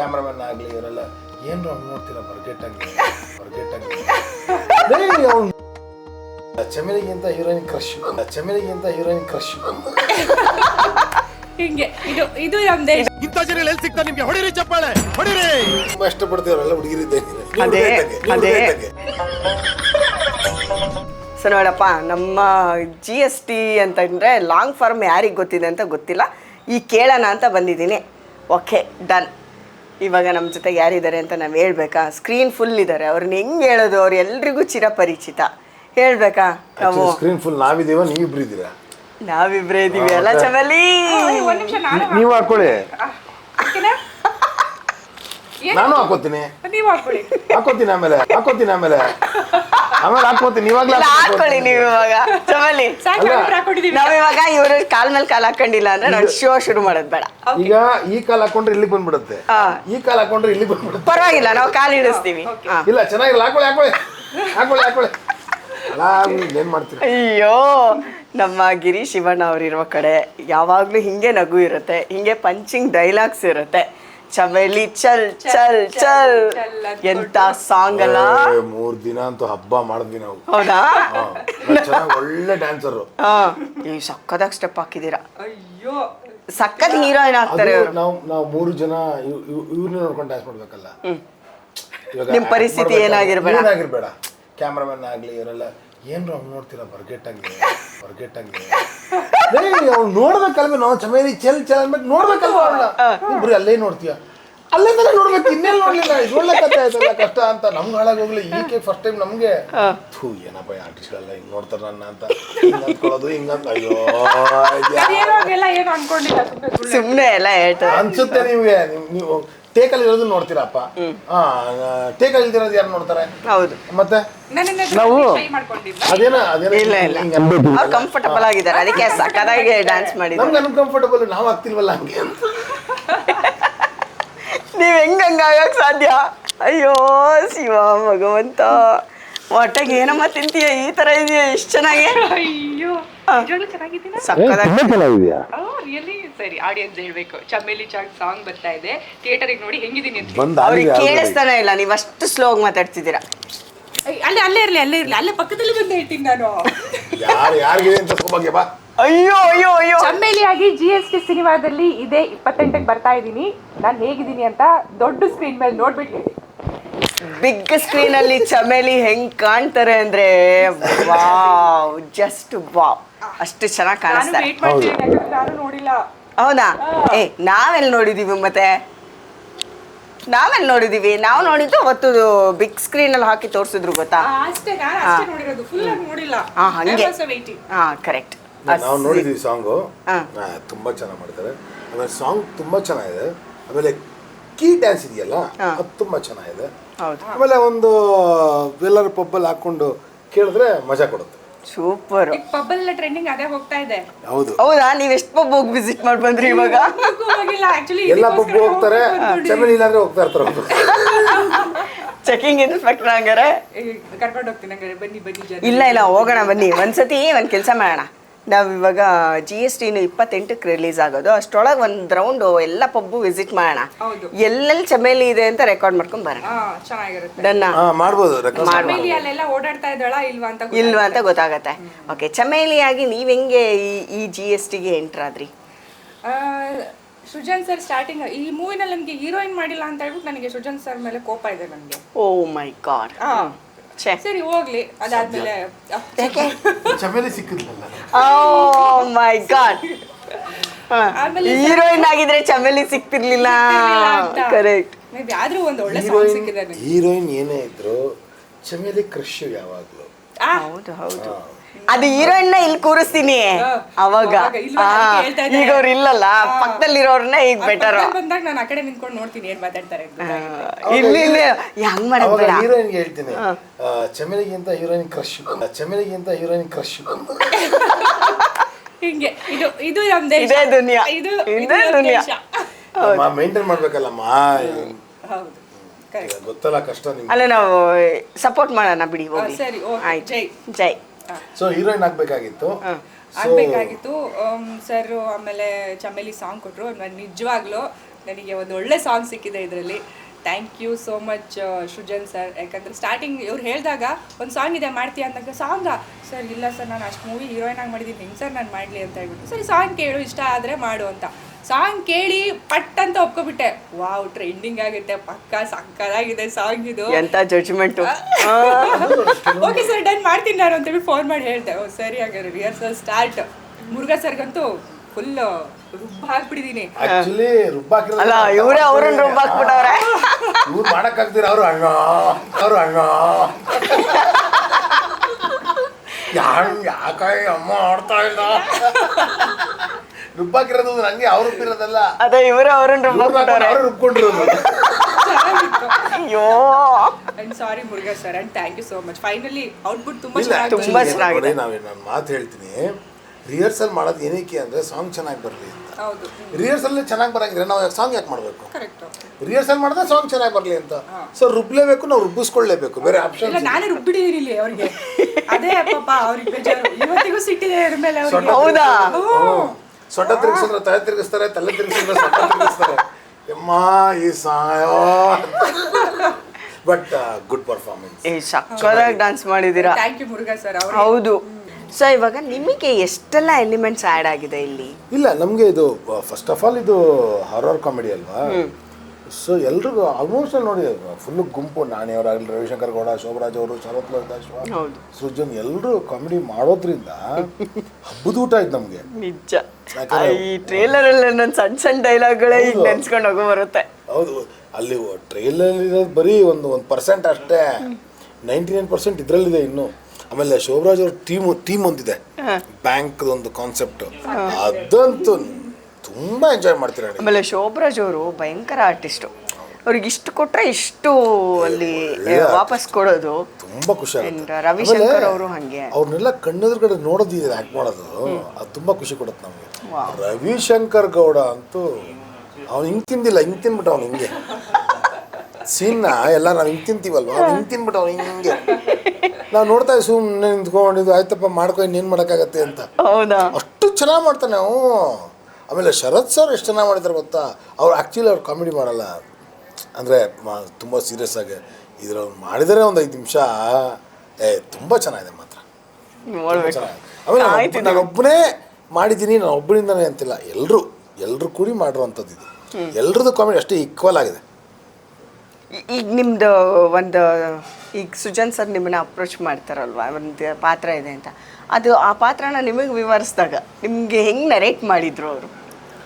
Cameraman ಆಗಲಿ ಇವರೆಲ್ಲ ಏನ್ ಅವ್ನು ನೋಡ್ತೀರಾ ಬರ್ಗೆಟ್ಟಂಗೆ ಬರ್ಗೆಟ್ಟಂಗೆ ಅವ್ನು ಚಮೇಲಿಗಿಂತ ಹೀರೋಯಿನ್ ಕ್ರಶ್ ಚಮೇಲಿಗಿಂತ ಹೀರೋಯಿನ್ ಕ್ರಶ್ ಹಿಂಗೆ ಇದು ಇದು ನಮ್ದೇ. ಇಂಥ ಜನ ಎಲ್ಲಿ ಸಿಗ್ತಾರೆ ನಿಮ್ಗೆ? ಹೊಡಿರಿ ಚಪ್ಪಾಳೆ ಹೊಡಿರಿ. ತುಂಬಾ ಇಷ್ಟಪಡ್ತೀವರೆಲ್ಲ ಹುಡುಗಿರಿದ್ದೆ ಅದೇ, ಅದೇ. ಸೊ ನೋಡಪ್ಪ ನಮ್ಮ ಜಿ ಎಸ್ ಟಿ ಅಂತಂದರೆ ಲಾಂಗ್ ಫಾರ್ಮ್ ಯಾರಿಗೆ ಗೊತ್ತಿದೆ ಅಂತ ಗೊತ್ತಿಲ್ಲ. ಈ ಕೇಳೋಣ ಅಂತ ಬಂದಿದ್ದೀನಿ. ಓಕೆ ಡನ್ ಇವಾಗ ನಮ್ಮ ಜೊತೆ ಯಾರಿದ್ದಾರೆ ಅಂತ ನಾವು ಹೇಳ್ಬೇಕಾ? ಸ್ಕ್ರೀನ್ ಫುಲ್ ಇದ್ದಾರೆ ಅವ್ರನ್ನ ಹೆಂಗೆ ಹೇಳೋದು? ಅವ್ರು ಎಲ್ರಿಗೂ ಚಿರಪರಿಚಿತ. ಹೇಳ್ಬೇಕಾ? ನಾವು ಸ್ಕ್ರೀನ್ ಫುಲ್ ನಾವಿದ್ದೀವ? ನೀವಿಬ್ರು ಇದ್ದೀರಾ? ನಾವಿಬ್ರೇ ಇದೀವಿ. ಅಲ್ಲ ಚಮಲಿ ಒಂದ್ ನಿಮಿಷ ನಾನು ನೀವು ಹಾಕೊಳ್ಳಿ. ಹಾಕ್ತೀನಾ? ಏನ್ ನಾನು ಹಾಕೋತೀನಿ. ನೀವು ಹಾಕೊಳ್ಳಿ. ಹಾಕೋತೀನಿ ಆಮೇಲೆ ಹಾಕೋತೀನಿ ಆಮೇಲೆ. ಆಮೇಲೆ ಹಾಕೋತೀನಿ ಇವಾಗ್ಲೇ ಇಲ್ಲ, ಹಾಕೊಳ್ಳಿ ನೀವು ಇವಾಗ. ಚಮಲಿ ಸಾಕು ನಾವಿಬ್ರು ಹಾಕೊಂಡಿದೀವಿ ನಾವ್ ಇವಾಗ ಇವ್ರ ಕಾಲ್ ಮೇಲೆ ಕಾಲ್ ಹಾಕೊಂಡಿಲ್ಲ ಅಂದ್ರೆ ನಾವು ಶೋ ಶುರು ಮಾಡೋದ್ ಬೇಡ. ಈಗ ಈ ಕಾಲ್ ಹಾಕೊಂಡ್ರೆ ಇಲ್ಲಿಗೆ ಬಂದ್ಬಿಡುತ್ತೆ. ಈ ಕಾಲ್ ಹಾಕೊಂಡ್ರೆ ಇಲ್ಲಿಗೆ ಬಂದ್ಬಿಡುತ್ತೆ. ಪರವಾಗಿಲ್ಲ ನಾವು ಕಾಲ್ ಇಳಿಸ್ತೀವಿ. ಹಾ. ಇಲ್ಲ ಚೆನ್ನಾಗಿಲ್ಲ ಹಾಕೊಳ್ಳಿ ಹಾಕೊಳ್ಳಿ ಹಾಕೊಳ್ಳಿ ಹಾಕೊಳ್ಳಿ ಅಲ್ಲ ಏನ್ ಮಾಡ್ತೀರಿ? ಅಯ್ಯೋ ನಮ್ಮ ಗಿರಿ ಶಿವಣ್ಣ ಅವರಿರುವ ಕಡೆ ಯಾವಾಗ್ಲೂ ಹಿಂಗೆ ನಗು ಇರುತ್ತೆ ಹಿಂಗೆ ಪಂಚಿಂಗ್ ಡೈಲಾಗ್ಸ್ ಇರುತ್ತೆ. ಚಮೇಲಿ ಚಲ್ ಚಲ್ ಚಲ್ ಎಂತ ಸಾಂಗ್ ಅಲ್ಲ ಮೂರ್ ದಿನ ಅಂತೂ ಹಬ್ಬ ಮಾಡಿದ್ವಿ ನಾವು. ಹೌದಾ? ಹಾ. ಚೆನ್ನಾಗಿ ಒಳ್ಳೆ ಡ್ಯಾನ್ಸರ್ ಹಾ. ಈ ಸಕ್ಕದಾಗ ಸ್ಟೆಪ್ ಹಾಕಿದೀರಾ ಅಯ್ಯೋ. ಸಕ್ಕತ್ ಹೀರೋಯಿನ್ ಆಗ್ತಾರೆ ಅದು ನಾವು ನಾವು ಮೂರು ಜನ ಇವ್- ಇವ್- ಇವ್ರನ್ನ ನೋಡ್ಕೊಂಡು ಡ್ಯಾನ್ಸ್ ಮಾಡ್ಬೇಕಲ್ಲ. ಇವಾಗ ನಿಮ್ act ಪರಿಸ್ಥಿತಿ ಮಾಡ್ಬೇಕಾದ್ರೆ ಏನಾಗಿರ್ಬೇಡ. ಏನಾಗಿರ್ಬೇಡ? ಕ್ಯಾಮ್ರಾಮನ್ ಆಗ್ಲಿ ಇವರೆಲ್ಲ ಏನ್ರ ಅವ್ನು ನೋಡ್ತೀರಾ ಬರ್ಗೆಟ್ಟಂಗೆ ಬರ್ಗೆಟ್ಟಂಗೆ. ಅವ್ನು ನೋಡ್ಬೇಕಲ್ವ ನಾವು ಚಮೇಲಿ ಚೆಲ್ ಚೆಲ್ ಅನ್ಬೇಕು ನೋಡ್ಬೇಕಲ್ವ ಅವಳ ಇಬ್ರು ಅಲ್ಲೇ ನೋಡ್ತೀಯ? ಅಲ್ಲೇ ತಾನೇ ನೋಡ್ಬೇಕು ಇನ್ನೆಲ್ಲ ನೋಡ್ಲಿಲ್ಲ? ಇದು ಒಳ್ಳೆ ಕಥೆ ಆಯ್ತಲ್ಲ ಕಷ್ಟ ಅಂತ. ನಮ್ಗೆ ಹಾಳಾಗೋಗ್ಲಿ ಈಕೆ ಫಸ್ಟ್ ಟೈಮ್ ನಮ್ಗೆ. ಥೂ ಏನಪ್ಪ ಆರ್ಟಿಸ್ಟ್ಗಳೆಲ್ಲ ಹಿಂಗ್ ನೋಡ್ತಾರೆ ನನ್ನ ಅಂತ. ಹಿಂಗ್ ಅಂದ್ಕೊಳ್ಳೋದು ಹಿಂಗಂತ ಅಯ್ಯೋ ಅದೇನೋ ಹಂಗೆಲ್ಲ ಏನು ಅನ್ಕೊಂಡಿಲ್ಲ ಸುಮ್ಮನೆ ಎಲ್ಲ ಹೇಳ್ತಾರೆ ಅನ್ಸುತ್ತೆ ನಿಮಗೆ. ನಿಮ್- ನೀವು ಟೇಕಲ್ಲಿ ಇರೋದು ನೋಡ್ತೀರಪ್ಪ. ಹಾ ಟೇಕಲ್ಲಿ ಇಲ್ದಿರೋದು ಯಾರು ನೋಡ್ತಾರೆ? ಹೌದು. ಮತ್ತೆ? ನಾವು ಟ್ರೈ ಮಾಡ್ಕೊಂಡಿಲ್ಲ ಅದೇನ ಇಲ್ಲ, ಇಲ್ಲ. ಅವ್ರು ಕಂಫರ್ಟಬಲ್ ಆಗಿದ್ದಾರೆ. ಅದಕ್ಕೆ ಸಕ್ಕದಾಗಿ ಡ್ಯಾನ್ಸ್ ಮಾಡಿದ್ರು ನಮ್ಗೆ ಅನ್ಕಂಫರ್ಟಬಲ್ ನಾವು ಆಗ್ತಿಲ್ವಲ್ಲ ಹಂಗೆ ನೀವು ನೀವ್ ಹೆಂಗ್ ಹಂಗಾಗಕ್ ಸಾಧ್ಯ? ಅಯ್ಯೋ ಶಿವ ಭಗವಂತ. ಹೊಟ್ಟೆಗೆ ಏನಮ್ಮ ತಿಂತೀಯ? ಈ ತರ ಇದೆಯಾ? ಇಷ್ಟು ಚೆನ್ನಾಗಿ? ಅಯ್ಯೋ. ನಿಜವಾಗ್ಲೂ ಚೆನ್ನಾಗಿದ್ದೀನ ಸಕ್ಕದಾಗಿ ರಿಯಲಿ ಸರಿ ಆಡಿಯನ್ಸ್ ಹೇಳ್ಬೇಕು. ಚಮೇಲಿ ಚಾಕ್ ಸಾಂಗ್ ಬರ್ತಾ ಇದೆ. ಥಿಯೇಟರಿಗೆ ನೋಡಿ ಹೆಂಗಿದ್ದೀನಿ ಅಂತ ಬಂದ್ ಅವ್ರಿಗೆ ಕೇಳಿಸ್ತಾನೆ ಇಲ್ಲ ನೀವು ಅಷ್ಟು ಸ್ಲೋ ಆಗಿ ಮಾತಾಡ್ತಿದ್ದೀರಾ. ಏಯ್, ಅಲ್ಲೇ ಅಲ್ಲೇ ಇರ್ಲಿ ಅಲ್ಲೇ ಇರ್ಲಿ. ಅಲ್ಲೇ ಪಕ್ಕದಲ್ಲಿ ಬಂದು ಹೇಳ್ತೀನಿ ನಾನು. ಯಾರು ಯಾರಿಗಿದೆ ಅಂತ ಸೋಬಾಗ್ಯ ಬಾ. ಅಯ್ಯೋ ಅಯ್ಯೋ ಅಯ್ಯೋ. ಚಮ್ಮೇಲಿಯಾಗಿ ಜಿ ಎಸ್ ಟಿ ಸಿನಿಮಾದಲ್ಲಿ ಇದೇ ಇಪ್ಪತ್ತೆಂಟಕ್ಕೆ ಬರ್ತಾ ಇದ್ದೀನಿ. ನಾನು ಹೇಗಿದ್ದೀನಿ ಅಂತ ದೊಡ್ಡ ಸ್ಕ್ರೀನ್ ಮೇಲೆ ನೋಡ್ಬಿಟ್ಟು ಹೇಳಿ. ಬಿಗ್ ಸ್ಕ್ರೀನ್ ಅಲ್ಲಿ ಚಮೇಲಿ ಹೆಂಗ್ ಕಾಣ್ತಾರೆ ಅಂದ್ರೆ ವಾವ್ ಜಸ್ಟ್ ವಾವ್. ಅಷ್ಟು ಚೆನ್ನಾಗಿ ಕಾಣಿಸ್ತಾ ಕಾಣಿಸ್ತಾರೆ ವೇಟ್ ಮಾಡ್ತೀನಿ ಯಾಕಂದ್ರೆ ನಾನು ನೋಡಿಲ್ಲ. ಹೌದಾ? ಏ ನಾವೆಲ್ಲ ನೋಡಿದೀವಿ ಮತ್ತೆ? ನಾವೆಲ್ಲ ನೋಡಿದೀವಿ? ನಾವು ನೋಡಿದ್ದು ಅವತ್ತು ಬಿಗ್ ಸ್ಕ್ರೀನ್ ಅಲ್ಲಿ ಹಾಕಿ ತೋರಿಸಿದ್ರು ಗೊತ್ತಾ? ಆ, ಅಷ್ಟೇ ನಾನು ಅಷ್ಟೇ ನೋಡಿರೋದು. ಫುಲ್ ಆಗಿ ನೋಡಿಲ್ಲ. ಹಾ, ಹಂಗೆ. ವೇಟಿಂಗ್ ಹಾ ಕರೆಕ್ಟ್ ನಾವು ನೋಡಿದೀವಿ ಸಾಂಗು. ಹಾ. ತುಂಬಾ ಚೆನ್ನಾಗಿ ಮಾಡ್ತಾರೆ. ಆಮೇಲೆ ಸಾಂಗ್ ತುಂಬಾ ಚೆನ್ನಾಗಿದೆ. ಆಮೇಲೆ ಕೀ ಡ್ಯಾನ್ಸ್ ಇದೆಯಲ್ಲ ಹಾ. ಅದು ತುಂಬಾ ಚೆನ್ನಾಗಿದೆ. ಹೌದು. ಆಮೇಲೆ ಒಂದು ಎಲ್ಲರೂ ಪಬ್ಬಲ್ಲಿ ಹಾಕೊಂಡು ಕೇಳಿದ್ರೆ ಮಜಾ ಕೊಡುತ್ತೆ. ಸೂಪರ್ ಪಬ್ಬಲ್ ಟ್ರೆಂಡಿಂಗ್ ಅದೇ ಹೋಗ್ತಾ ಇದೆ. ಹೌದು. ಹೌದಾ? ನೀವ್ ಎಷ್ಟು ಪಬ್ ಹೋಗಿ ವಿಸಿಟ್ ಮಾಡಿ ಬಂದ್ರಿ ಇವಾಗ? ಹೋಗಿಲ್ಲ ಆಕ್ಚುಲಿ ಎಲ್ಲ ಪಬ್ ಹೋಗ್ತಾರೆ. ಚಮೇಲಿ ಇಲ್ಲಾಂದ್ರೆ ಹೋಗ್ತಾ ಇರ್ತಾರೆ ಅವ್ರು. ಚೆಕಿಂಗ್ ಇನ್ಸ್ಪೆಕ್ಟರ್ ಹಂಗಾರೆ? ಕರ್ಕೊಂಡು ಹೋಗ್ತೀನಿ ಹಂಗಾರೆ. ಬನ್ನಿ ಬನ್ನಿ ಇಲ್ಲ ಇಲ್ಲ ಹೋಗೋಣ ಬನ್ನಿ. ಒಂದ್ಸತಿ ಒಂದ್ ಕೆಲಸ ಮಾಡೋಣ. ನಾವು ಇವಾಗ ಜಿ ಎಸ್ ಟಿನು ಇಪ್ಪತ್ತೆಂಟಕ್ಕೆ ರಿಲೀಸ್ ಆಗೋದು. ಅಷ್ಟರೊಳಗೆ ಒಂದು ರೌಂಡ್ ಎಲ್ಲ ಪಬ್ಬು ವಿಸಿಟ್ ಮಾಡೋಣ. ಎಲ್ಲೆಲ್ಲಿ ಚಮೇಲಿ ಇದೆ ಅಂತ ರೆಕಾರ್ಡ್ ಮಾಡ್ಕೊಂಡ್ ಬರೋಣ. ಚೆನ್ನಾಗಿರುತ್ತೆ. ಡನ್ನ? ಮಾಡ್ಬೋದು record ಚಮೇಲಿ ಅಲ್ಲೆಲ್ಲ ಓಡಾಡ್ತಾ ಇದ್ದಾಳ ಇಲ್ವಾ ಅಂತ ಗೊತ್ತಾಗುತ್ತೆ. ಇಲ್ವಾ ಅಂತ ಗೊತ್ತಾಗತ್ತೆ. ಓಕೆ ಚಮೇಲಿಯಾಗಿ ನೀವ್ ಹೆಂಗೆ ಈ ಈ ಜಿ ಎಸ್ ಟಿಗೆ ಎಂಟರ್ ಆದ್ರಿ? ಸುಜನ್ ಸೃಜನ್ ಸರ್ ಸ್ಟಾರ್ಟಿಂಗ್ ಈ ಮೂವಿನಲ್ಲಿ ನನಗೆ ಹೀರೋಯಿನ್ ಮಾಡಿಲ್ಲ ಅಂತ ಹೇಳ್ಬಿಟ್ಟು ನನಗೆ ಸುಜನ್ ಸರ್ ಮೇಲೆ ಕೋಪ ಇದೆ ನನಗೆ ಓ ಮೈ ಗಾಡ್ ಹಾ. ಛೇ. ಸರಿ ಹೋಗ್ಲಿ. ಅದಾದ್ಮೇಲೆ ಚಮೇಲಿ ಸಿಕ್ಕಿದ್ಲಲ್ಲ ಮೈ ಗಾಡ್ ಹೀರೋಯಿನ್ ಆಗಿದ್ರೆ ಚಮೇಲಿ ಸಿಕ್ತಿರ್ಲಿಲ್ಲ. ಕರೆಕ್ಟ್ ಆದ್ರೂ ಒಂದು ಒಳ್ಳೆ ಸಾಂಗ್ ಸಿಕ್ಕಿದೆ ಹೀರೋಯಿನ್ ಏನೇ ಇದ್ರು ಚಮೇಲಿ ಕ್ರಶ್ ಯಾವಾಗ್ಲೂ. ಹೌದು ಹೌದು. ಅದು ಹೀರೋಯಿನ್ ಇಲ್ಲಿ ಕೂರಿಸ್ತೀನಿ. ಅವಾಗ? ಆ. ಈಗ ಅವ್ರು ಇಲ್ಲಲ್ಲ ಪಕ್ಕದಲ್ಲಿರೋರ್ನ ಈಗ ಬೆಟರ್ ಬಂದಾಗ ನಾನು ಆ ಕಡೆ ನಿಂತ್ಕೊಂಡು ನೋಡ್ತೀನಿ ಏನ್ ಮಾತಾಡ್ತಾರೆ ಅಂತ. ಇಲ್ಲಿ ಇಲ್ಲಿ ಹಂಗ್ ಮಾಡಕ್ ಅವಾಗ ಬೇಡ. ಹೀರೋಯಿನ್ಗೆ ಹೇಳ್ತೀನಿ. ಆ, ಚಮೇಲಿಗಿಂತ ಹೀರೋಯಿನ್ ಕ್ರಶ್ ಚಮೇಲಿಗಿಂತ ಹೀರೋಯಿನ್ ಕ್ರಶ್ ಹಿಂಗೆ. ಇದು ಇದು ನಮ್ ದೇಶ. ಇದೇ ದುನಿಯಾ. ಇದು ಇದೇ ಇದು ನಮ್ ದುನಿಯಾ. ದೇಶ. ಮೇಂಟೈನ್ ಮಾಡ್ಬೇಕಲ್ಲಮ್ಮ? ಹೌದು. correct. ಗೊತ್ತಲ್ಲ ಕಷ್ಟ ನಿಮ್ಗೆ. ಅಲ್ಲ ನಾವು ಸಪೋರ್ಟ್ ಮಾಡೋಣ ಬಿಡಿ ಹೋಗಿ. ಸರಿ, okay, ಆಯ್ತು. ಜೈ. ಜೈ. ಸೊ ಹೀರೋಯಿನ್ ಆಗ್ಬೇಕಾಗಿತ್ತು. ಆಗ್ಬೇಕಾಗಿತ್ತು. ಸರ್ ಆಮೇಲೆ ಚಮೇಲಿ ಸಾಂಗ್ ಕೊಟ್ಟರು ನಾನು ನಿಜವಾಗ್ಲೂ ನನಗೆ ಒಂದು ಒಳ್ಳೆ ಸಾಂಗ್ ಸಿಕ್ಕಿದೆ ಇದರಲ್ಲಿ. Thank you so much Srujan sir ಯಾಕಂದ್ರೆ ಸ್ಟಾರ್ಟಿಂಗ್ ಇವ್ರು ಹೇಳಿದಾಗ ಒಂದು ಸಾಂಗ್ ಇದೆ ಮಾಡ್ತೀಯ ಅಂದಾಗ ಸಾಂಗಾ ಸರ್ ಇಲ್ಲ ಸರ್ ನಾನು ಅಷ್ಟು ಮೂವಿ ಹೀರೋಯಿನ್ ಆಗಿ ಮಾಡಿದ್ದೀನಿ ಹೆಂಗೆ ಸರ್ ನಾನು ಮಾಡಲಿ ಅಂತ ಹೇಳ್ಬಿಟ್ಟು. ಸರಿ ಸಾಂಗ್ ಕೇಳು ಇಷ್ಟ ಆದರೆ ಮಾಡು ಅಂತ. ಸಾಂಗ್ ಕೇಳಿ ಪಟ್ ಅಂತ ಒಪ್ಕೊಬಿಟ್ಟೆ. ವಾವ್ ಟ್ರೆಂಡಿಂಗ್ ಆಗುತ್ತೆ ಪಕ್ಕ ಸಕ್ಕದಾಗಿದೆ ಸಾಂಗ್ ಇದು. ಎಂತ ಜಡ್ಜ್ಮೆಂಟ್ ಓಕೆ ಸರ್ ಡನ್ ಮಾಡ್ತೀನಿ ನಾನು ಅಂತೇಳಿ ಫೋನ್ ಮಾಡಿ ಹೇಳ್ದೆ. ಓ ಸರಿ ಹಾಗಾದ್ರೆ ರಿಹರ್ಸಲ್ ಸ್ಟಾರ್ಟ್ ಮುರುಘಾ ಸರ್ಗಂತೂ ಫುಲ್ ರುಬ್ಬ ಹಾಕ್ಬಿಟ್ಟಿದೀನಿ. ಆಕ್ಚುಲಿ ರುಬ್ಬಾಕಿರೋದು ಅಲ್ಲ ಇವರೇ ಅವ್ರನ್ನ ರುಬ್ಬಾಕ್ಬಿಟ್ಟವ್ರೆ ಇವ್ರು ಮಾಡಕ್ಕಾಗ್ದಿರ ಅವ್ರು ಅಣ್ಣ ಅವ್ರು ಅಣ್ಣ. ಯಾರು ಯಾಕ ಅಮ್ಮ ಆಡ್ತಾ ಇಲ್ಲ? ರುಬ್ಬಾಕಿರೋದು ನಂಗೆ ಅವ್ರು ರುಬ್ಬಿರೋದಲ್ಲ. ಅದೇ ಇವರೇ ಅವ್ರನ್ನ ರುಬ್ಬಾಕ್ಬಿಟ್ಟವ್ರೆ ಅವ್ರು ರುಬ್ಕೊಂಡಿರೋದು. ಅಯ್ಯೋ. And sorry Murugha sir and thank you so much finally output ತುಂಬಾ ಇಲ್ಲ ಚೆನ್ನಾಗಿ ತುಂಬಾ ಚೆನ್ನಾಗಿದೆ. ನಾವು ನಾನು ಮಾತು ಹೇಳ್ತೀನಿ. ರಿಹರ್ಸಲ್ ಮಾಡೋದು ಏನಕ್ಕೆ ಅಂದ್ರೆ ಸಾಂಗ್ ಚೆನ್ನಾಗಿ ಬರಲಿ ಅಂತ. ಹೌದು. ರಿಹರ್ಸಲ್ ಚೆನ್ನಾಗಿ ಬರಂಗಿದ್ರೆ ನಾವು ಸಾಂಗ್ ಯಾಕೆ ಮಾಡಬೇಕು? ಕರೆಕ್ಟ್ ರಿಹರ್ಸಲ್ ಮಾಡಿದ್ರೆ ಸಾಂಗ್ ಚೆನ್ನಾಗಿ ಬರಲಿ ಅಂತ. ಸೊ ರುಬ್ಲೇಬೇಕು ನಾವು ರುಬ್ಬಿಸ್ಕೊಳ್ಳೇಬೇಕು. ಬೇರೆ ಆಪ್ಷನ್ ಇಲ್ಲ. ನಾನೇ ರುಬ್ಬಿಟ್ಟಿದ್ದೀನಿ ಇಲ್ಲಿ ಅವ್ರಿಗೆ. ಅದೇ ಪಾಪ ಅವ್ರಿಗೆ ಇವತ್ತಿಗೂ ಸಿಟ್ಟಿದೆ ಅದ್ರ ಮೇಲೆ ಅವ್ರಿಗೆ. ಹೌದಾ? ಸೊಟ್ಟ ತಿರುಗಿಸಿದ್ರೆ ತಲೆ ತಿರುಗಿಸ್ತಾರೆ ತಲೆ ತಿರುಗಿಸಿದ್ರೆ ಸೊಟ್ಟ ತಿರುಗಿಸ್ತಾರೆ. ಎಮ್ಮ ಈ ಸಾಯೋ. ಬಟ್ ಗುಡ್ ಪರ್ಫಾರ್ಮೆನ್ಸ್ ಏ ಸಕ್ಕತ್ತಾಗಿ ಡಾನ್ಸ್ ಮಾಡಿದ್ದೀರಾ. ಥ್ಯಾಂಕ್ ಯು ಮುರುಘಾ ಸರ್ ಅವ್ರು. ಹೌದು. ಸೊ ಇವಾಗ ನಿಮಗೆ ಎಷ್ಟೆಲ್ಲ ಎಲಿಮೆಂಟ್ಸ್ ಆ್ಯಡ್ ಆಗಿದೆ ಇಲ್ಲಿ? ಇಲ್ಲ ನಮಗೆ ಇದು ಫಸ್ಟ್ ಆಫ್ ಆಲ್ ಇದು ಹಾರರ್ ಕಾಮಿಡಿ ಅಲ್ವಾ? ಸೊ ಎಲ್ರಿಗೂ ಆಲ್ಮೋಸ್ಟ್ ಅಲ್ಲಿ ನೋಡಿ ಫುಲ್ ಗುಂಪು ನಾಣಿಯವರಾಗಲಿ ರವಿಶಂಕರ್ ಗೌಡ ಶೋಭರಾಜ್ ಅವರು ಶರತ್ ಲೋಕದಾಶ್ವ ಹೌದು. ಸೃಜನ್ ಎಲ್ಲರೂ ಕಾಮಿಡಿ ಮಾಡೋದ್ರಿಂದ ಹಬ್ಬದ ಊಟ ಆಯ್ತು ನಮಗೆ. ನಿಜ. ಈ ಟ್ರೇಲರ್ ಅಲ್ಲಿ ನನ್ನ ಸಣ್ಣ ಸಣ್ಣ ಡೈಲಾಗ್ಗಳೇ ಈಗ. ನೆನ್ಸ್ಕೊಂಡು ಹೋಗೋ ಬರುತ್ತೆ. ಹೌದು. ಅಲ್ಲಿ ಟ್ರೈಲರ್ ಇರೋದು ಬರೀ ಒಂದು ಒಂದು ಪರ್ಸೆಂಟ್ ಅಷ್ಟೇ. ನೈಂಟಿ ನೈನ್ ಪರ್ಸೆಂಟ್ ಇದರಲ್ಲಿದೆ ಇನ್ನು. ಆಮೇಲೆ ಶೋಭರಾಜ್ ಅವ್ರ ಟೀಮ್ ಟೀಮ್ ಒಂದಿದೆ. ಬ್ಯಾಂಕ್ ಒಂದು ಕಾನ್ಸೆಪ್ಟ್ ಅದಂತೂ ತುಂಬಾ ಎಂಜಾಯ್ ಮಾಡ್ತೀರ ನೀವು. ಆಮೇಲೆ ಶೋಭರಾಜ್ ಅವರು ಭಯಂಕರ ಆರ್ಟಿಸ್ಟು ಅವ್ರಿಗೆ ಇಷ್ಟು ಕೊಟ್ರೆ ಇಷ್ಟು ಅಲ್ಲಿ ವಾಪಸ್ ಕೊಡೋದು. ತುಂಬಾ ಖುಷಿ ಆಗುತ್ತೆ. And ರವಿಶಂಕರ್ ಅವರು ಹಂಗೆ. ಅವ್ರನ್ನೆಲ್ಲ ಕಣ್ಣೆದುರುಗಡೆ ನೋಡೋದಿದೆ ಆಕ್ಟ್ ಮಾಡೋದು ಅದು ತುಂಬಾ ಖುಷಿ ಕೊಡುತ್ತೆ ನಮಗೆ. ರವಿಶಂಕರ್ ಗೌಡ ಅಂತೂ ಅವ್ನು ಹಿಂಗೆ ತಿಂದಿಲ್ಲ ಹಿಂಗೆ ತಿನ್ಬಿಟ್ಟು ಅವ್ನು ಹಿಂಗೆ. ಸೀನ್ನ ಎಲ್ಲ ನಾವು ಹಿಂಗೆ ತಿಂತೀವಲ್ವ? ಅವ್ನು ಹಿಂಗೆ ತಿನ್ಬಿಟ್ಟು ಅವ್ನು ಹಿಂಗೆ. ನಾವು ನೋಡ್ತಾ ಸುಮ್ಮನೆ ನಿಂತ್ಕೊಂಡಿದ್ದು ಆಯ್ತಪ್ಪ ಮಾಡ್ಕೊ ಇನ್ನೇನು ಮಾಡೋಕ್ಕಾಗತ್ತೆ ಅಂತ. ಹೌದಾ? ಅಷ್ಟು ಚೆನ್ನಾಗಿ ಮಾಡ್ತಾನೆ ಅವು ಆಮೇಲೆ ಶರತ್ ಸರ್ ಎಷ್ಟು ಚೆನ್ನಾಗಿ ಮಾಡಿದ್ದಾರೆ ಗೊತ್ತಾ? ಅವ್ರು ಆ್ಯಕ್ಚುಲಿ ಅವ್ರು ಕಾಮಿಡಿ ಮಾಡಲ್ಲ. ಅಂದರೆ ತುಂಬ ಸೀರಿಯಸ್ ಆಗಿ ಇದ್ರ ಮಾಡಿದರೆ ಒಂದು ಐದು ನಿಮಿಷ. ಏ ತುಂಬ ಚೆನ್ನಾಗಿದೆ ಮಾತ್ರ. ಆಮೇಲೆ ನಾನು ಒಬ್ಬ- ಒಬ್ಬನೇ ಮಾಡಿದ್ದೀನಿ ನಾನು ಒಬ್ಬರಿಂದನೇ ಅಂತಿಲ್ಲ. ಎಲ್ಲರೂ ಎಲ್ಲರೂ ಕೂಡಿ ಮಾಡಿರುವಂಥದ್ದು ಇದು. ಎಲ್ರದ್ದು ಕಾಮಿಡಿ ಅಷ್ಟೇ ಈಕ್ವಲ್ ಆಗಿದೆ. ಈಗ ನಿಮ್ದು ಒಂದು ಈಗ ಸುಜನ್ ಸರ್ ನಿಮ್ಮನ್ನ ಅಪ್ರೋಚ್ ಮಾಡ್ತಾರಲ್ವಾ? ಒಂದು ಪಾತ್ರ ಇದೆ ಅಂತ. ಅದು ಆ ಪಾತ್ರನ ನಿಮಗೆ ವಿವರಿಸಿದಾಗ ನಿಮಗೆ ಹೆಂಗೆ ನರೇಟ್ ಮಾಡಿದ್ರು ಅವರು?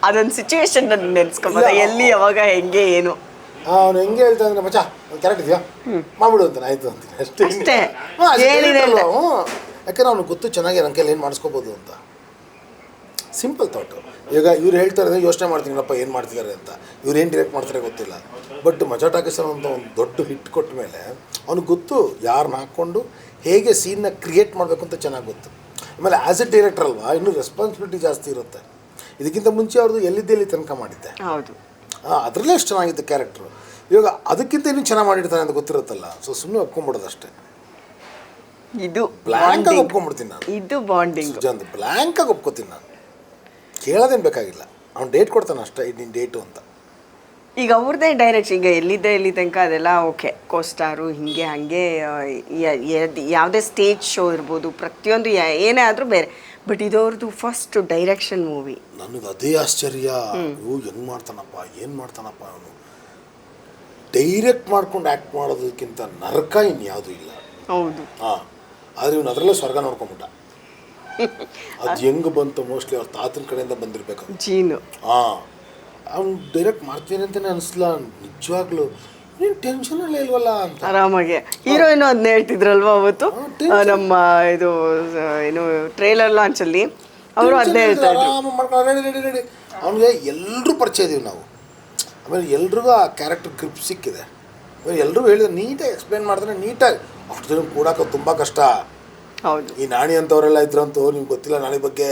ಅದೊಂದು ಸಿಚುವೇಶನ್ ನನ್ನ ನೆನ್ಸ್ಕೊಬೋದ. ಎಲ್ಲಿ ಯಾವಾಗ ಹೆಂಗೆ ಏನು? ಅವನು ಹೆಂಗೆ ಹೇಳ್ತಾ ಅಂದ್ರೆ ಮಚ್ಚ ಕರೆಕ್ಟ್ ಇದೆಯಾ? ಮಾಡ್ಬಿಡು ಅಂತ ಆಯ್ತು ಅಂತ ಅಷ್ಟೇ. ಅಷ್ಟೇ. ಹ್ಮ್, ಅಂತ. ಹ್ಮ್. ಯಾಕಂದ್ರೆ ಅವ್ನಿಗೆ ಗೊತ್ತು ಚೆನ್ನಾಗಿ ನನ್ನ ಕೈಲಿ ಏನು ಮಾಡಿಸ್ಕೋಬೋದು ಅಂತ. ಸಿಂಪಲ್ ಥಾಟು ಈಗ ಇವ್ರು ಹೇಳ್ತಾರೆ ಯೋಚನೆ ಮಾಡ್ತೀನಪ್ಪ ಏನು ಮಾಡ್ತಿದ್ದಾರೆ ಅಂತ. ಇವ್ರು ಏನು ಡೈರೆಕ್ಟ್ ಮಾಡ್ತಾರೆ ಗೊತ್ತಿಲ್ಲ. ಬಟ್ ಮಜಾ ಟಾಕೀಸರ್ ಅಂತ ಒಂದು ದೊಡ್ಡ ಹಿಟ್ ಕೊಟ್ಟ ಮೇಲೆ ಅವ್ನಿಗೆ ಗೊತ್ತು ಯಾರನ್ನ ಹಾಕ್ಕೊಂಡು ಹೇಗೆ ಸೀನ್ನ ಕ್ರಿಯೇಟ್ ಮಾಡಬೇಕು ಅಂತ ಚೆನ್ನಾಗಿ ಗೊತ್ತು. ಆಮೇಲೆ ಆ್ಯಸ್ ಎ ಡೈರೆಕ್ಟರ್ ಅಲ್ವಾ ಇನ್ನೂ ರೆಸ್ಪಾನ್ಸಿಬಿಲಿಟಿ ಜಾಸ್ತಿ ಇರುತ್ತೆ. ಇದಕ್ಕಿಂತ ಮುಂಚೆ ಅವ್ರದ್ದು ಎಲ್ಲಿದ್ದೆಲ್ಲಿ ತನಕ ಮಾಡಿದ್ದೆ. ಹೌದು. ಅದರಲ್ಲೇ ಅಷ್ಟು ಚೆನ್ನಾಗಿತ್ತು ಕ್ಯಾರೆಕ್ಟ್ರು ಇವಾಗ ಅದಕ್ಕಿಂತ ಇನ್ನೂ ಚೆನ್ನಾಗಿ ಮಾಡಿರ್ತಾನೆ ಅಂತ ಗೊತ್ತಿರುತ್ತಲ್ಲ. ಸೊ ಸುಮ್ಮನೆ ಒಪ್ಕೊಂಡ್ಬಿಡೋದು ಅಷ್ಟೇ. ಇದು ಬ್ಲ್ಯಾಂಕ್ ಆಗಿ ಒಪ್ಕೊಂಡ್ಬಿಡ್ತೀನಿ ನಾನು. ಇದು ಬಾಂಡಿಂಗ್ ಸುಜಾಂತ್ ಬ್ಲ್ಯಾಂಕಾಗಿ ಒಪ್ಕೋತೀನಿ ನಾನು. ಕೇಳೋದೇನು ಬೇಕಾಗಿಲ್ಲ. ಅವ್ನು ಡೇಟ್ ಕೊಡ್ತಾನೆ ಅಷ್ಟೇ ನಿನ್ನ ಡೇಟು ಅಂತ. ಈಗ ಅವ್ರದ್ದೇ ಡೈರೆಕ್ಟ್ ಈಗ ಎಲ್ಲಿದ್ದೆ ಎಲ್ಲಿ ತನಕ ಅದೆಲ್ಲ ಓಕೆ ಕೋಸ್ಟಾರು ಹಿಂಗೆ ಹಾಗೆ ಯಾವುದೇ ಸ್ಟೇಜ್ ಶೋ ಇರ್ಬೋದು ಪ್ರತಿಯೊಂದು ಏನೇ ಆದರೂ ಬೇರೆ. ಬಟ್ ಇದವ್ರದ್ದು ಫಸ್ಟ್ ಡೈರೆಕ್ಷನ್ ಮೂವಿ ನನಗೆ ಅದೇ ಆಶ್ಚರ್ಯ. ಇವು ಹೆಂಗ್ ಮಾಡ್ತಾನಪ್ಪ ಏನು ಮಾಡ್ತಾನಪ್ಪ ಅವನು. ಡೈರೆಕ್ಟ್ ಮಾಡ್ಕೊಂಡು ಆ್ಯಕ್ಟ್ ಮಾಡೋದಕ್ಕಿಂತ ನರಕ ಇನ್ಯಾವುದೂ ಇಲ್ಲ. ಹೌದು. ಹಾಂ ಆದರೆ ಇವನು ಅದರಲ್ಲೇ ಸ್ವರ್ಗ ನೋಡ್ಕೊಂಬಿಟ್ಟ ಅದು ಹೆಂಗ್ ಬಂತು ಮೋಸ್ಟ್ಲಿ ಅವ್ರ ತಾತನ ಕಡೆಯಿಂದ ಬಂದಿರಬೇಕು. ಜೀನು. ಹಾಂ ಅವ್ನು ಡೈರೆಕ್ಟ್ ಮಾಡ್ತೀನಿ ಅಂತಲೇ ಅನ್ಸಲ್ಲ ನಿಜವಾಗ್ಲೂ ನೀನು ಟೆನ್ಷನಲ್ಲೇ ಇಲ್ವಲ್ಲ ಅಂತ. ಆರಾಮಾಗಿ. ಹೀರೋಯಿನ್ ಅದನ್ನ ಹೇಳ್ತಿದ್ರಲ್ವಾ ಅವತ್ತು? ನಮ್ಮ ಇದು ಏನು ಟ್ರೇಲರ್ ಲಾಂಚಲ್ಲಿ ಅವರು ಅದನ್ನೇ ಹೇಳ್ತಾ ಇದ್ರು. ಆರಾಮ ಮಾಡ್ಕೊಂಡು ರೆಡಿ ರೆಡಿ ರೆಡಿ ಅವನಿಗೆ ಎಲ್ಲರೂ ಪರಿಚಯ ಇದೀವಿ ನಾವು. ಆಮೇಲೆ ಎಲ್ರಿಗೂ ಆ ಕ್ಯಾರೆಕ್ಟರ್ ಗ್ರಿಪ್ ಸಿಕ್ಕಿದೆ. ಆಮೇಲೆ ಎಲ್ರಿಗೂ ಹೇಳಿದ್ರೆ ನೀಟಾಗಿ ಎಕ್ಸ್ಪ್ಲೇನ್ ಮಾಡಿದ್ರೆ ನೀಟಾಗಿ ಅಷ್ಟು ಜನ ಕೂಡಕ್ಕೆ ತುಂಬ ಕಷ್ಟ. ಹೌದು. ಈ ನಾಣಿ ಅಂತವರೆಲ್ಲ ಇದ್ರಂತೂ ನಿಮ್ಗೆ ಗೊತ್ತಿಲ್ಲ ನಾಣಿ ಬಗ್ಗೆ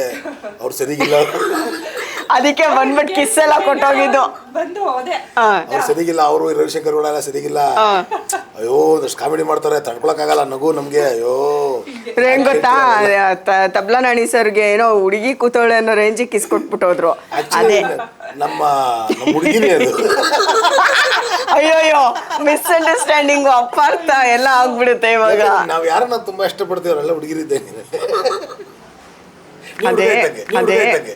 ಅವ್ರು ಸರಿಗಿಲ್ಲ. ಅದಕ್ಕೆ ಬಂದ್ಬಿಟ್ಟು ಕಿಸ್ ಎಲ್ಲ ಕೊಟ್ಟೋಗಿದ್ದು. ಬಂದು ಅದೇ ಹಾ. ಅವ್ರು ಸರಿಗಿಲ್ಲ ಅವರು ರವಿಶಂಕರ್ ಗೌಡ ಎಲ್ಲ ಸರಿಗಿಲ್ಲ. ಅಯ್ಯೋ ಅಷ್ಟು ಕಾಮಿಡಿ ಮಾಡ್ತಾರೆ ತಡ್ಕೊಳಕ್ಕಾಗಲ್ಲ ನಗು ನಮ್ಗೆ ಅಯ್ಯೋ. ಹೆಂಗ್ ಗೊತ್ತಾ? ತ- ತಬ್ಲಾ ನಾಣಿ ಸರ್ಗೆ ಏನೋ ಹುಡುಗಿ ಕೂತೋಳೆ ಅನ್ನೋ ರೇಂಜಿಗೆ ಕಿಸ್ ಕೊಟ್ಬಿಟ್ಟು ಹೋದ್ರು ಅದೇ. ನಮ್ಮ ನಮ್ಮ ಹುಡುಗಿನೇ ಅದು. ಅಯ್ಯೋಯ್ಯೋ ಮಿಸ್ಅಂಡರ್ಸ್ಟ್ಯಾಂಡಿಂಗ್ ಅಪಾರ್ಥ ಎಲ್ಲ ಆಗ್ಬಿಡುತ್ತೆ ಇವಾಗ. ನಾವ್ ಯಾರನ್ನ ತುಂಬಾ ಇಷ್ಟಪಡ್ತೀವಲ್ಲ ಹುಡುಗಿರಿದ್ದೆ ಹುಡುಗಿರಿದ್ದೇನೆ ಅದೇ, ಅದೇ.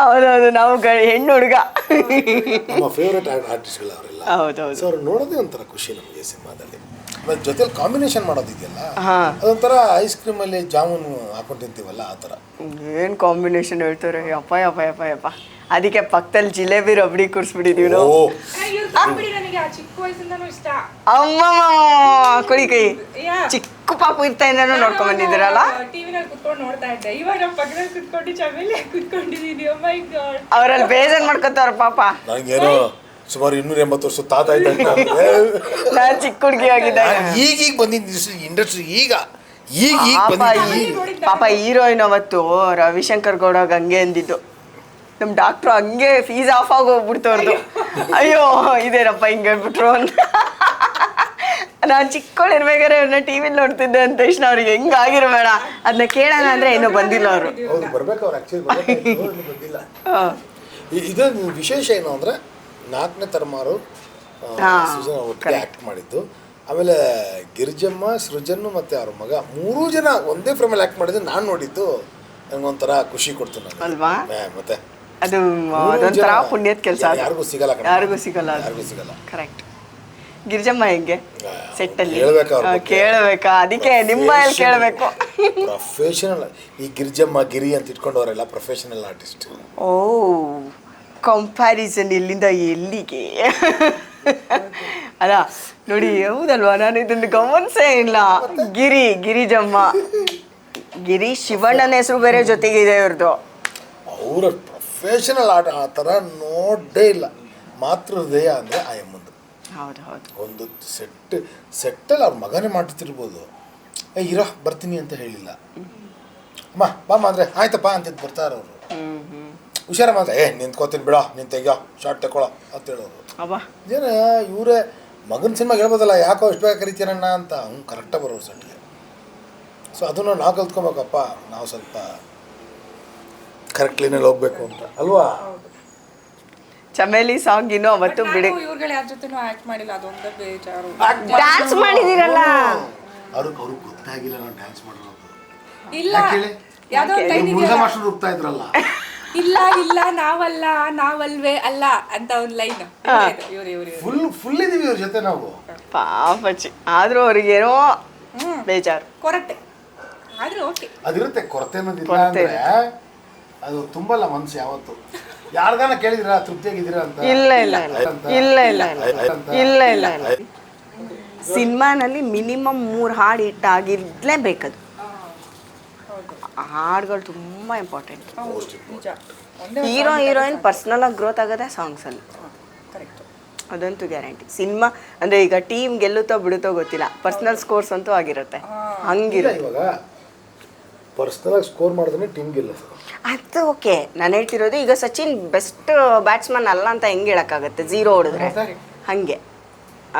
ಹೌದೌದು ನಾವು ಗ- ಹೆಣ್ಣು ಹುಡುಗ. ನಮ್ಮ ಫೇವ್ರೆಟ್ ಆರ್ಟಿಸ್ಟ್ಗಳು ಅವರೆಲ್ಲ ಹೌದೌದು. ಸೊ ಅವ್ರು ನೋಡೋದೇ ಒಂಥರ ಖುಷಿ ನಮಗೆ ಸಿನಿಮಾದಲ್ಲಿ. ಮತ್ತು ಜೊತೆಲಿ ಕಾಂಬಿನೇಷನ್ ಮಾಡೋದಿದೆಯಲ್ಲ ಹಾ. ಅದೊಂಥರ ಐಸ್ ಕ್ರೀಮಲ್ಲಿ ಜಾಮೂನ್ ಹಾಕೊಂಡು ತಿಂತೀವಲ್ಲ ಆ ಥರ. ಏನು ಕಾಂಬಿನೇಷನ್ ಹೇಳ್ತಾರೆ? ಅಪ್ಪ ಅಪ್ಪ ಅಪ್ಪ ಅಪ್ಪ ಅದಕ್ಕೆ ಪಕ್ಕದಲ್ಲಿ ಜಿಲೇಬಿ ರಬಡಿ ಕೂರಿಸ್ಬಿಟ್ಟಿದೀವಿ ನಾವು. ಓ. ಇವ್ರು ನನಗೆ ಆ ಚಿಕ್ಕ ವಯಸ್ಸಿಂದನೂ ಇಷ್ಟ. ಅಮ್ಮ ಕುಡಿ ಕೈ ಯಾ. ಚಿಕ್ಕ ಪಾಪು ಇರ್ತಾಯಿಂದನೂ ನೋಡ್ಕೊಂಡ್ ಬಂದಿದ್ದೀರಲ್ಲ ಟಿವಿನಲ್ಲಿ ಕುತ್ಕೊಂಡು ನೋಡ್ತಾ ಇದ್ದೆ. ಇವಾಗ ನಮ್ಮ ಪಕ್ಕದಲ್ಲಿ ಕುತ್ಕೊಂಡು ಚಮೇಲಿ ಕುತ್ಕೊಂಡಿದೀನಿ. Oh ಮೈ ಗಾಡ್ ಅವರಲ್ಲಿ ಬೇಜಾರ್ ಮಾಡ್ಕೊತಾರ ಪಾಪ. ನನಗೇನೋ ಸುಮಾರು ಇನ್ನೂರ ಎಂಬತ್ತು ವರ್ಷ ತಾತ ಇದ್ದಂಗೆ ನಾನ್. ಚಿಕ್ಕ ಹುಡುಗಿ ಆಗಿದ್ದಾಗ ಈಗೀಗ ಬಂದಿದ್ದು ಇಂಡಸ್ಟ್ರಿ ಈಗ. ಈಗ ಈಗ ಪಾಪ ಈ- ಪಾಪ ಹೀರೋಯಿನ್ ಅವತ್ತು ರವಿಶಂಕರ್ ಗೌಡ ಹಂಗೆ ಅಂದಿದ್ದು. ನಮ್ ಡಾಕ್ಟ್ರು ಹಂಗೆ ಫೀಸ್ ಆಫ್ ಆಗಿ ಹೋಗ್ಬಿಡ್ತು ಅವ್ರದ್ದು ಅಯ್ಯೋ ಇದೇನಪ್ಪ ಹಿಂಗೆ ಹೇಳ್ಬಿಟ್ರು ಅಂತ. ನಾನು ಚಿಕ್ಕವಳಿರ್ಬೇಕಾದ್ರೆ ಅವ್ರನ್ನ ಟಿ ವಿಲಿ ನೋಡ್ತಿದ್ದೆ ಅಂತ ತಕ್ಷಣ ಅವ್ರಿಗೆ ಹೆಂಗಾಗಿರ್ಬೇಡ. ಅದನ್ನ ಕೇಳೋಣ ಅಂದ್ರೆ ಇನ್ನೂ ಬಂದಿಲ್ಲ ಅವರು. ಹೌದು ಬರ್ಬೇಕು ಅವ್ರು ಆಕ್ಚುಲಿ ಬಂದಿಲ್ಲ. ಇ- ಇದು ವಿಶೇಷ ಏನು ಅಂದ್ರೆ ನಾಲ್ಕನೇ ತರಮಾರು ಆ, ಸೃಜನ್ ಒಟ್ಟಿಗೆ ಆಕ್ಟ್ ಮಾಡಿದ್ದು. ಆಮೇಲೆ ಗಿರಿಜಮ್ಮ ಸೃಜನ್ ಮತ್ತೆ ಅವ್ರ ಮಗ ಮೂರೂ ಜನ ಒಂದೇ ಫ್ರೇಮಲ್ಲಿ ಆಕ್ಟ್ ಮಾಡಿದ್ದು ನಾನು ನೋಡಿದ್ದು. ನಂಗೊಂಥರ ಖುಷಿ ಕೊಡ್ತು ನನಗೆ ಅಲ್ವಾ? ಮತ್ತೆ ಅದು ಮೂರೂ ಅದೊಂಥರ ಜನ ಪುಣ್ಯದ ಕೆಲಸ ಯಾರಿಗೂ ಸಿಗಲ್ಲ ಕಣೆ. ಯಾರಿಗೂ ಸಿಗಲ್ಲ ಅದು. ಯಾರಿಗೂ ಸಿಗಲ್ಲ. ಕರೆಕ್ಟ್ ಗಿರಿಜಮ್ಮ ಹೆಂಗೆ ಸೆಟ್ಟಲ್ಲಿ. ಹೇಳ್ಬೇಕಾ ಅವ್ರ ಬಗ್ಗೆ? ಕೇಳಬೇಕಾ. ಅದಕ್ಕೆ ನಿಮ್ಮ ಬಾಯಲ್ಲಿ ಕೇಳಬೇಕು. ಪ್ರೊಫೆಷನಲ್ ಈ ಗಿರಿಜಮ್ಮ ಗಿರಿ ಅಂತ ಇಟ್ಕೊಂಡವರೆಲ್ಲ ಪ್ರೊಫೆಷನಲ್ ಆರ್ಟಿಸ್ಟ್ ಓ ಕಂಪ್ಯಾರಿಸನ್ ಇಲ್ಲಿಂದ ಎಲ್ಲಿಗೆ? ಅಲ್ಲ ನೋಡಿ ಹೌದಲ್ವಾ? ನಾನು ಇದನ್ನು ಗಮನಿಸೇ ಇಲ್ಲ. ಗಿರಿ ಗಿರಿಜಮ್ಮ. ಗಿರಿ ಶಿವಣ್ಣನ ಹೆಸರು ಬೇರೆ ಜೊತೆಗಿದೆ ಇವ್ರದ್ದು. ಅವರ ಪ್ರೊಫೆಷನಲ್ ಆಟ ಆ ಥರ ನೋಡೇ ಇಲ್ಲ. ಮಾತೃ ಹೃದಯ ಅಂದರೆ ಐ ಎಮ್ಮಂದು ಹೌದು ಹೌದು. ಒಂದು ಸೆಟ್ ಸೆಟ್ಟಲ್ಲಿ ಅವ್ರ ಮಗನೇ ಮಾಡ್ತಿರ್ಬೋದು. ಏ ಇರೋ ಬರ್ತೀನಿ ಅಂತ ಹೇಳಿಲ್ಲ. ಅಮ್ಮ ಬಾಮ್ಮ ಅಂದರೆ ಆಯ್ತಪ್ಪ ಅಂತಿದ್ದು ಬರ್ತಾರೆ ಅವರು ಹುಷಾರ ಮಾತ್ರ ಏ ನಿಂತ್ಕೋತೀನಿ ಬಿಡೋ ನಿನ್ ತೆಗಿಯೋ ಶಾರ್ಟ್ ತಗೊಳ್ಳೋ ಅಂತ ಹೇಳೋರು. ಜನ ಇವರೇ ಮಗನ ಸಿನಿಮಾಗೆ ಹೇಳ್ಬೋದಲ್ಲ ಯಾಕೋ ಎಷ್ಟು ಬೇಗ ಕರಿತೀರಣ್ಣ ಅಂತ. ಅವ್ನು ಕರೆಕ್ಟಾಗಿ ಬರೋರು ಸೆಟ್ಗೆ. ಸೊ ಅದನ್ನು ನಾವು ಕಲ್ತ್ಕೊಬೇಕಪ್ಪ ನಾವು ಸ್ವಲ್ಪ ಕರೆಕ್ಟ್ ಲೈನಲ್ಲಿ ಹೋಗ್ಬೇಕು ಅಂತ. ಅಲ್ವಾ? ಚಮೇಲಿ ಸಾಂಗ್ ಇನ್ನು ಅವತ್ತು ಬಿಡಿ. ಇವ್ರುಗಳು ಯಾರ ಜೊತೆನೂ ಆಕ್ಟ್ ಮಾಡಿಲ್ಲ ಅದೊಂದೇ ಬೇಜಾರು. ಡ್ಯಾನ್ಸ್ ಮಾಡಿದಿರಲ್ಲ? ಅವ್ರಿಗೆ ಅವ್ರಿಗೆ ಗೊತ್ತಾಗಿಲ್ಲ ನಾನು ಡ್ಯಾನ್ಸ್ ಮಾಡಿರೋದು ಇಲ್ಲ. ಯಾಕೆ ಹೇಳಿ? ಯಾವ್ದೋ ಒಂದು ಮುರುಘಾ ಇದೆಯಲ್ಲ. ಮಾಸ್ಟರ್ ಹೋಗ್ತಾ ಇದ್ರಲ್ಲ. ಇಲ್ಲ ಇಲ್ಲ ನಾವಲ್ಲ ನಾವಲ್ವೇ ಅಲ್ಲ ಅಂತ ಒಂದು ಲೈನ್ ಇವ್ರು ಇವ್ರು ಇವ್ರು. ಫುಲ್ ಫುಲ್ ಇದೀವಿ ಇವ್ರ ಜೊತೆ ನಾವು. ಪಾಪಚ್ಚಿ ಆದ್ರೂ ಅವ್ರಿಗೇನೋ ಬೇಜಾರು. ಕೊರತೆ. ಆದ್ರೆ ಓಕೆ ಅದಿರುತ್ತೆ ಕೊರತೆ ಅನ್ನೋದಿಲ್ಲ ಕೊರತೆ ಅಂದ್ರೆ ಅದು ತುಂಬಲ್ಲ ಮನ್ಸು ಯಾವತ್ತು. ಯಾರ್ಗಾನ ಕೇಳಿದಿರಾ? ತೃಪ್ತಿಯಾಗಿದ್ದೀರಾ ಅಂತ? ಇಲ್ಲ ಇಲ್ಲ ಇಲ್ಲ. ಇಲ್ಲ ಇಲ್ಲ ಇಲ್ಲ. ಇಲ್ಲ. ಸಿನಿಮಾನಲ್ಲಿ ಮಿನಿಮಮ್ ಮೂರು ಹಾಡು ಹಿಟ್ ಆಗಿರ್ಲೇಬೇಕದು. ಹಾಡುಗಳು ತುಂಬ ಇಂಪಾರ್ಟೆಂಟ್. ಹೀರೋ ಹೀರೋಯಿನ್ ಪರ್ಸ್ನಲ್ ಆಗಿ ಗ್ರೋತ್ ಆಗೋದೇ ಸಾಂಗ್ಸಲ್ಲಿ. ಅದಂತೂ ಗ್ಯಾರಂಟಿ. ಸಿನಿಮಾ ಅಂದರೆ ಈಗ ಟೀಮ್ ಗೆಲ್ಲುತ್ತೋ ಬಿಡುತ್ತೋ ಗೊತ್ತಿಲ್ಲ. ಪರ್ಸ್ನಲ್ ಸ್ಕೋರ್ಸ್ ಅಂತೂ ಆಗಿರುತ್ತೆ. ಹಂಗಿರೋ ಹಂಗಿರುತ್ತೆ. ಇವಾಗ ಪರ್ಸ್ನಲ್ ಆಗಿ ಸ್ಕೋರ್ ಮಾಡಿದ್ರೆ ಟೀಮ್ ಸರ್. ಅದು ಓಕೆ ನಾನು ಹೇಳ್ತಿರೋದು ಈಗ ಸಚಿನ್ ಬೆಸ್ಟ್ ಬ್ಯಾಟ್ಸ್ಮನ್ ಅಲ್ಲ ಅಂತ ಹೆಂಗೆ ಹೇಳೋಕ್ಕಾಗತ್ತೆ? ಝೀರೋ ಹೊಡೆದ್ರೆ. ಹಾಗೆ.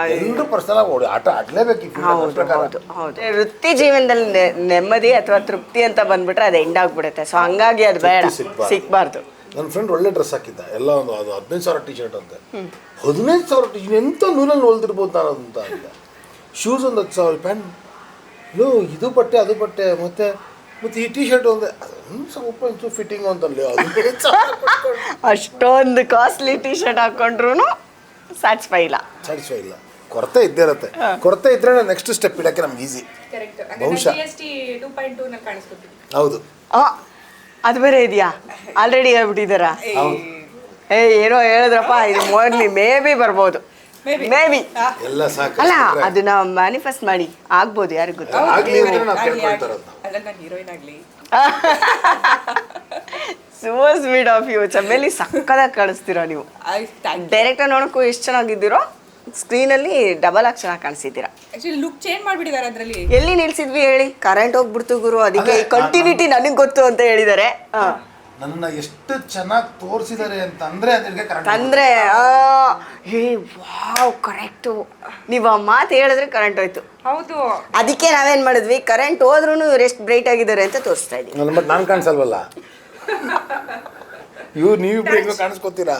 ಎಲ್ಲರೂ ಪರ್ಸನಲ್ ಆಗಿ ಓಡಿ ಆಟ ಆಡಲೇಬೇಕು ಹೌದು ಪ್ರಕಾರ. ಹೌದು ಹೌದು. ವೃತ್ತಿ ಜೀವನದಲ್ಲಿ ನೆ- ನೆಮ್ಮದಿ ಅಥವಾ ತೃಪ್ತಿ ಅಂತ ಬಂದ್ಬಿಟ್ರೆ ಅದು ಎಂಡ್ ಆಗ್ಬಿಡುತ್ತೆ. ಸೊ ಹಂಗಾಗಿ ಅದು ಬೇಡ. ತೃಪ್ತಿ ಸಿಗ್ಬಾರ್ದು. ಸಿಗ್ಬಾರ್ದು. ನನ್ನ ಫ್ರೆಂಡ್ ಒಳ್ಳೆ ಡ್ರೆಸ್ ಹಾಕಿದ್ದ. ಎಲ್ಲ ಒಂದು ಅದು ಹದಿನೈದು ಸಾವಿರ ಟಿ ಶರ್ಟ್ ಅಂತೆ ಹದಿನೈದು ಸಾವಿರ ಟಿ ಎಂತ ನೂಲಲ್ಲಿ ಹೊಲ್ದಿರ್ಬೋದು ನಾನು ಅಂತ ಅಂದ. ಶೂಸ್ ಒಂದು ಹತ್ತು ಸಾವಿರ ಪ್ಯಾಂಟ್ ಇದು ಬಟ್ಟೆ ಅದು ಬಟ್ಟೆ ಮತ್ತೆ ಮತ್ತೆ ಈ ಟಿ ಶರ್ಟ್ ಒಂದೇ ಸ್ವಲ್ಪ ಒಂಚೂರು ಫಿಟ್ಟಿಂಗ್ ಅಂತಲ್ಲೇ ಅದು ಅಷ್ಟೊಂದು ಕಾಸ್ಟ್ಲಿ ಟಿ ಶರ್ಟ್ ಹಾಕೊಂಡ್ರು ಸ್ಯಾಟಿಸ್ಫೈ ಇಲ್ಲ. ಸ್ಯಾಟಿಸ್ಫೈ ಇಲ್ಲ. ಕೊರತೆ ಇದ್ದೇ ಇರುತ್ತೆ. ಕೊರತೆ ಇದ್ರೆ ನೆಕ್ಸ್ಟ್ ಸ್ಟೆಪ್ ಇಡಕ್ಕೆ ನಮ್ಗೆ ಈಸಿ ಕರೆಕ್ಟ್ ಬಹುಶಃ. ಹೌದು. ಆ, ಅದು ಬೇರೆ ಇದೆಯಾ? ಆಲ್ರೆಡಿ ಹೇಳ್ಬಿಟ್ಟಿದ್ದಾರಾ? ಏ ಏನೋ ಹೇಳಿದ್ರಪ್ಪ ಇದು ಮೋರ್ಲಿ ಮೇ ಬಿ ಬರ್ಬೋದು. ಮೇಬಿ ಮೇ ಬಿ ಎಲ್ಲ ಸಾಕು ಅಲ್ಲ ಅದನ್ನ ಮ್ಯಾನಿಫೆಸ್ಟ್ ಮಾಡಿ. ಆಗ್ಬೋದು ಯಾರಿಗೂ ಗೊತ್ತು. ಆಗ್ಲಿ ಅಂದ್ರೆ ಆಗ್ಲಿ, ಕೇಳ್ಕೊಳ್ತಾ ಆಗ್ಲಿ. ಇರೋದು ನಾವು. ಅಲ್ಲ ನಾನು ಹೀರೋಯಿನ್ ಆಗ್ಲಿ so sweet of you Chameli ಸಕ್ಕದಾಗಿ ಕಾಣಿಸ್ತೀರಾ ನೀವು ಆಯ್ತು ಥ್ಯಾಂಕ್ ಡೈರೆಕ್ಟ್ ನೋಡಕ್ಕೂ ಎಷ್ಟು ಚೆನ್ನಾಗಿದ್ದೀರೋ ಸ್ಕ್ರೀನಲ್ಲಿ ಡಬಲ್ ಆಗಿ ಚೆನ್ನಾಗಿ ಕಾಣಿಸಿದ್ದೀರಾ ಲುಕ್ ಚೇಂಜ್ ಮಾಡಿಬಿಟ್ಟಿದ್ದಾರೆ ಅದರಲ್ಲಿ ಎಲ್ಲಿ ನಿಲ್ಸಿದ್ವಿ ಹೇಳಿ ಕರೆಂಟ್ ಹೋಗ್ಬಿಡ್ತು ಗುರು ಅದಕ್ಕೆ ಕಂಟಿನ್ಯೂಟಿ ನನಗೆ ಗೊತ್ತು ಅಂತ ಹೇಳಿದ್ದಾರೆ ಹಾ. ನನ್ನ ಎಷ್ಟು ಚೆನ್ನಾಗಿ ತೋರಿಸಿದ್ದಾರೆ ಅಂತ ಅಂದ್ರೆ ಅದಕ್ಕೆ ಕರೆಕ್ಟ್ ಅಂದ್ರೆ ಆ, ಹೇ ವಾವ್ ಕರೆಕ್ಟು ನೀವು ಆ ಮಾತು ಹೇಳಿದ್ರೆ ಕರೆಂಟ್ ಹೋಯ್ತು. ಹೌದು. ಅದಕ್ಕೆ ನಾವೇನ್ ಮಾಡಿದ್ವಿ? ಕರೆಂಟ್ ಹೋದ್ರೂ ಇವ್ರು ಎಷ್ಟು ಬ್ರೈಟ್ ಆಗಿದ್ದಾರೆ ಅಂತ ತೋರಿಸ್ತಾ ಇದೀವಿ. ನನ್ನ ಬಟ್ ನಾನು ಕಾಣಿಸಲ್ವಲ್ಲ? ಇವ್ ನೀವು ಹೆಂಗೋ ಕಾಣಿಸ್ಕೊತೀರಾ?